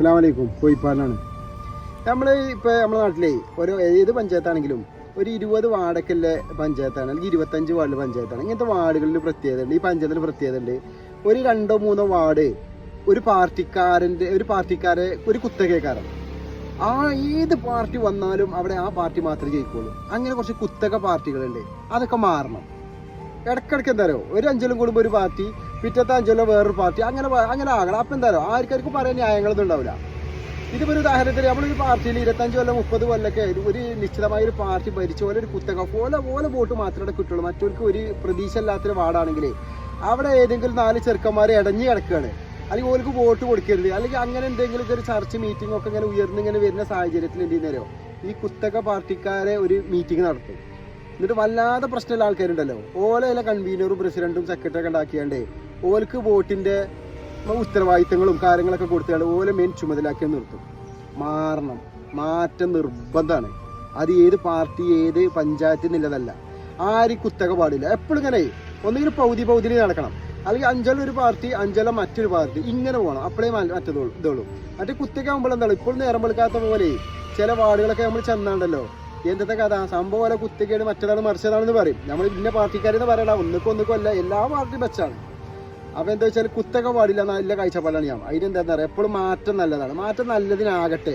അസ്സാമലൈക്കും കോയിപ്പാലാണ് നമ്മൾ ഇപ്പോൾ നമ്മുടെ നാട്ടിലെ ഒരു ഏത് പഞ്ചായത്താണെങ്കിലും ഒരു ഇരുപത് വാർഡൊക്കെയുള്ള പഞ്ചായത്താണ് അല്ലെങ്കിൽ ഇരുപത്തഞ്ച് വാർഡിൽ പഞ്ചായത്താണ്. ഇങ്ങനത്തെ വാർഡുകളിൽ പ്രത്യേകത ഉണ്ട്. ഈ പഞ്ചായത്തിൽ പ്രത്യേകത ഉണ്ട്. ഒരു രണ്ടോ മൂന്നോ വാർഡ് ഒരു പാർട്ടിക്കാരന്റെ ഒരു പാർട്ടിക്കാരെ ഒരു കുത്തകക്കാരൻ. ആ ഏത് പാർട്ടി വന്നാലും അവിടെ ആ പാർട്ടി മാത്രമേ ജയിക്കുള്ളൂ. അങ്ങനെ കുറച്ച് കുത്തക പാർട്ടികളുണ്ട്. അതൊക്കെ മാറണം. ഇടക്കിടക്ക് എന്താ പറയുക ഒരു അഞ്ചലും കൂടുമ്പോൾ ഒരു പാർട്ടി പിറ്റത്തെ അഞ്ചലോ വേറൊരു പാർട്ടി? അങ്ങനെ അങ്ങനെ ആകണം. അപ്പം എന്തായാലും ആർക്കാർക്കും പറയാൻ ന്യായങ്ങളൊന്നും ഉണ്ടാവില്ല. ഇതിപ്പോൾ ഒരു ഉദാഹരണത്തിന് നമ്മളൊരു പാർട്ടിയിൽ ഇരുപത്തഞ്ച് കൊല്ലം മുപ്പത് കൊല്ലമൊക്കെ ഒരു നിശ്ചിതമായ ഒരു പാർട്ടി ഭരിച്ച പോലെ ഒരു കുത്തക പോലെ പോലെ വോട്ട് മാത്രമേ കിട്ടുള്ളൂ. മറ്റവർക്ക് ഒരു പ്രതീക്ഷ ഇല്ലാത്തൊരു വാർഡാണെങ്കിൽ അവിടെ ഏതെങ്കിലും നാല് ചെറുക്കന്മാർ ഇടഞ്ഞു കിടക്കുകയാണ്. അല്ലെങ്കിൽ ഓർക്ക് വോട്ട് കൊടുക്കരുത്. അല്ലെങ്കിൽ അങ്ങനെ എന്തെങ്കിലും ഒരു ചർച്ച മീറ്റിംഗ് ഒക്കെ ഇങ്ങനെ ഉയർന്നിങ്ങനെ വരുന്ന സാഹചര്യത്തിൽ എന്ത് ചെയ്യുന്നവരോ ഈ കുത്തക പാർട്ടിക്കാരെ ഒരു മീറ്റിംഗ് നടത്തും. എന്നിട്ട് വല്ലാതെ പ്രശ്നമുള്ള ആൾക്കാരുണ്ടല്ലോ. ഓലയിലെ കൺവീനറും പ്രസിഡന്റും സെക്രട്ടറി ഒക്കെ ഉണ്ടാക്കിയാണ്ട് ഓൽക്ക് വോട്ടിന്റെ ഉത്തരവാദിത്തങ്ങളും കാര്യങ്ങളൊക്കെ കൊടുത്തുകൊണ്ട് ഓലെ മെയിൻ ചുമതലാക്കി നിർത്തും. മാറണം. മാറ്റം നിർബന്ധമാണ്. അത് ഏത് പാർട്ടി ഏത് പഞ്ചായത്ത് എന്നുള്ളതല്ല. ആരും കുത്തക പാടില്ല. എപ്പോഴും ഇങ്ങനെ ഒന്നുകിൽ പൗതി പൗതിയിൽ നടക്കണം. അല്ലെങ്കിൽ അഞ്ചല ഒരു പാർട്ടി അഞ്ചല മറ്റൊരു പാർട്ടി ഇങ്ങനെ പോകണം. അപ്പോഴേ മറ്റേതോ ഇതുള്ളൂ. മറ്റേ കുത്തക ആകുമ്പോൾ എന്താണ്? ഇപ്പോൾ നേരം വെളുക്കാത്ത പോലെ ചില വാർഡുകളൊക്കെ നമ്മൾ ചെന്നാണ്ടല്ലോ. എന്തൊക്കെ കഥ? സംഭവം പോലെ കുത്തകയാണ് മറ്റേതാണ് മറിച്ചതാണെന്ന് പറയും. നമ്മൾ ഇന്ന പാർട്ടിക്കാരെന്ന് പറയണ ഒന്നുക്കൊന്നുക്കും ഒന്നിക്കും അല്ല. എല്ലാ പാർട്ടിയും വെച്ചാണ്. അപ്പൊ എന്താ വെച്ചാൽ കുത്തക പാടില്ല നല്ല കാഴ്ചപ്പാടാണ് ഞാൻ. അതിന് എന്താ പറയുക എപ്പോഴും മാറ്റം നല്ലതാണ്. മാറ്റം നല്ലതിനാകട്ടെ.